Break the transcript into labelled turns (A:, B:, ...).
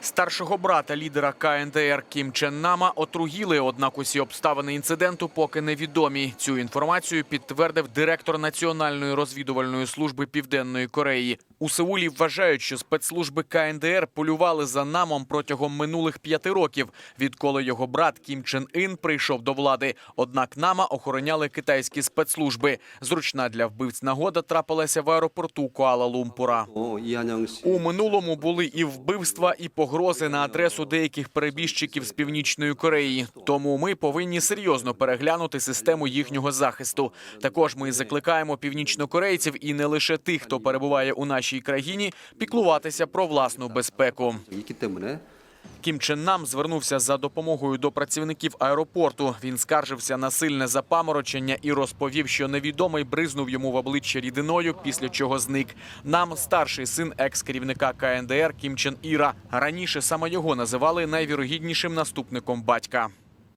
A: Старшого брата лідера КНДР Кім Чен Нама отруїли, однак усі обставини інциденту поки невідомі. Цю інформацію підтвердив директор Національної розвідувальної служби Південної Кореї. У Сеулі вважають, що спецслужби КНДР полювали за намом протягом минулих п'яти років, відколи його брат Кім Чен Ін прийшов до влади. Однак нама охороняли китайські спецслужби. Зручна для вбивць нагода трапилася в аеропорту
B: Куала Лумпура.
A: У минулому були і вбивства, і погрози на адресу деяких перебіжчиків з північної Кореї. Тому ми повинні серйозно переглянути систему їхнього захисту. Також ми закликаємо північнокорейців і не лише тих, хто перебуває у нашій нашій країні піклуватися про власну безпеку. Кім Чен нам звернувся за допомогою до працівників аеропорту. Він скаржився на сильне запаморочення і розповів, що невідомий бризнув йому в обличчя рідиною, після чого зник. Нам старший син екс-керівника КНДР Кім Чен Іра. Раніше саме його називали найвірогіднішим наступником батька.